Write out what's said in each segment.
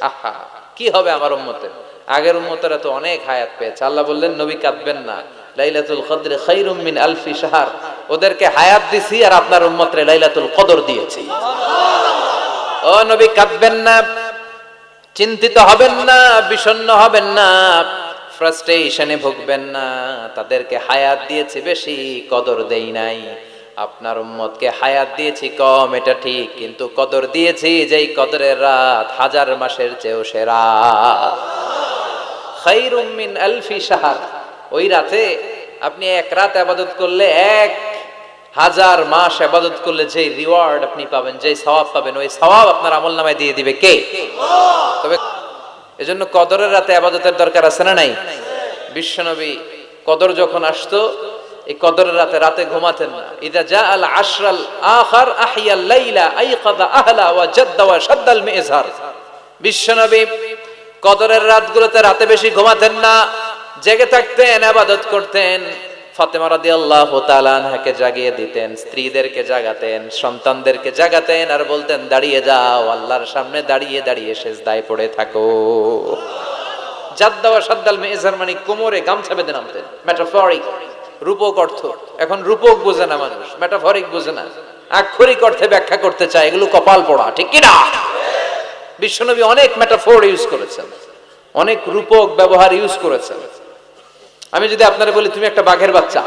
আহা, কি হবে আমার উম্মতের? আগের উম্মতেরা তো অনেক হায়াত পেয়েছে। আল্লাহ বললেন, নবী কাঁদবেন না। লাইলাতুল কদরে খাইরুম মিন আলফি শাহর। ওদেরকে হায়াত দিছি আর আপনার উম্মতরে লাইলাতুল কদর দিয়েছি। ও নবী, কাঁদবেন না। চিন্তিত হবেন না, বিষণ্ণ হবেন না। ফ্রাস্ট্রেশনে ভুগবেন না। তাদেরকে হায়াত দিয়েছে, বেশি কদর দেই নাই। আপনার উম্মতকে হায়াত দিয়েছি, কম, এটা ঠিক, কিন্তু কদর দিয়েছি, যেই কদরের রাত হাজার মাসের চেয়েও সেরা। খাইরুম মিন আলফি শাহর। ওই রাতে আপনি এক রাত আবাদত করলে, এক হাজার মাস আবাদত করলে যে রিওয়ার্ড আপনি পাবেন, যে সওয়াব পাবেন, ওই সওয়াব আপনার আমল নামায় দিয়ে দিবে কে? তবে এজন্য কদরের রাতে আবাদতের দরকার আছে না নাই? বিশ্বনবী কদর যখন আসতো এই কদরের রাতে রাতে ঘুমাতেন না। ইদা জা আল আশরাল আখার আহিয়াল লাইলা আইকাদা আহলা ওয়া জাদ্দা ওয়া শাদ্দাল মিজহার বিশ্বনবী, কদরের রাতগুলোতে রাতে বেশি ঘুমাতেন না, জেগে থাকতেন, আবাদত করতেন। ফাতেমা রাদিয়াল্লাহু তাআলা আনহাকে জাগিয়ে দিতেন, স্ত্রীদেরকে জাগাতেন, সন্তানদেরকে জাগাতেন আর বলতেন, দাঁড়িয়ে যাও, আল্লাহর সামনে দাঁড়িয়ে দাঁড়িয়ে সেজদায় পড়ে থাকো। জাদ্দা ওয়া সাদ্দাল মেজার মানে কোমরে গামছা বেঁধে নামতেন মেটাফরিক রূপক অর্থ। এখন রূপক বোঝে না মানুষ মেটাফরিক বোঝে না। আক্ষরিক অর্থে ব্যাখ্যা করতে চায়, এগুলো কপাল পড়া, ঠিক কি না বিশ্বনবী অনেক মেটাফোর ইউজ করেছেন, অনেক রূপক ব্যবহার ইউজ করেছেন। আমি যদি আপনারা বলি, তুমি একটা বাঘের বাচ্চা।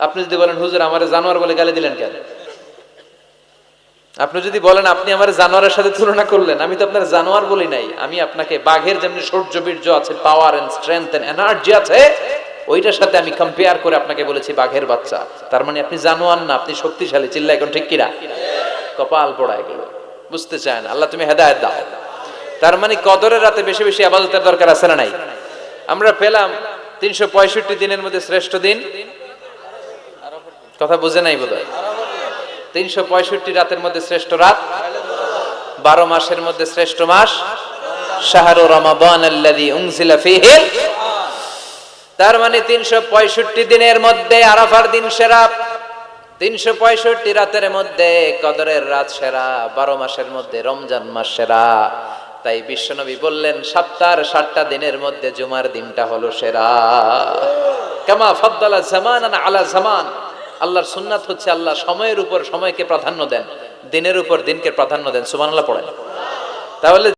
আপনি যদি বলেন, হুজুর, আমারে জানোয়ার বলে গালি দিলেন কেন? আপনি যদি বলেন, আপনি আমার জানোয়ারের সাথে তুলনা করলেন। আমি তো আপনার জানোয়ার বলি নাই। আমি আপনাকে বাঘের যেমনি সৌর্য, বীর্য আছে power and strength and energy আছে ওইটার সাথে আমি কম্পেয়ার করে আপনাকে বলেছি বাঘের বাচ্চা। তার মানে আপনি জানোয়ার না, আপনি শক্তিশালী চিল্লা এখন ঠিক কিনা? কপাল পড়া এগুলো বুঝতে চায় না আল্লাহ তুমি হেদায়ত দাও। তার মানে কদরের রাতে বেশি বেশি আবাদতের দরকার আছে না নাই? আমরা পেলাম তিনশো পঁয়ষট্টি দিনের মধ্যে শ্রেষ্ঠ দিন। কথা বুঝে নাই বোধ হয়? তিনশো পঁয়ষট্টি রাতের মধ্যে শ্রেষ্ঠ রাত, বারো মাসের মধ্যে শ্রেষ্ঠ মাস। শাহরু রমাবান আল্লাযী উনজিলা ফীহি তার মানে তিনশো পঁয়ষট্টি দিনের মধ্যে আরাফার দিন সেরা। তিনশো পঁয়ষট্টি রাতের মধ্যে কদরের রাত সেরা, বারো মাসের মধ্যে রমজান মাস সেরা। তাই বিশ্বনবী বললেন সপ্তাহ সাতটা দিনের মধ্যে জুমার দিনটা হলো সেরা। কামা ফদ্দালা জামান আলা জামান। আল্লাহর সুন্নাত হচ্ছে আল্লাহ সময়ের উপর সময়কে প্রাধান্য দেন, দিনের উপর দিনকে প্রাধান্য দেন। সুবহানাল্লাহ পড়েন। তাহলে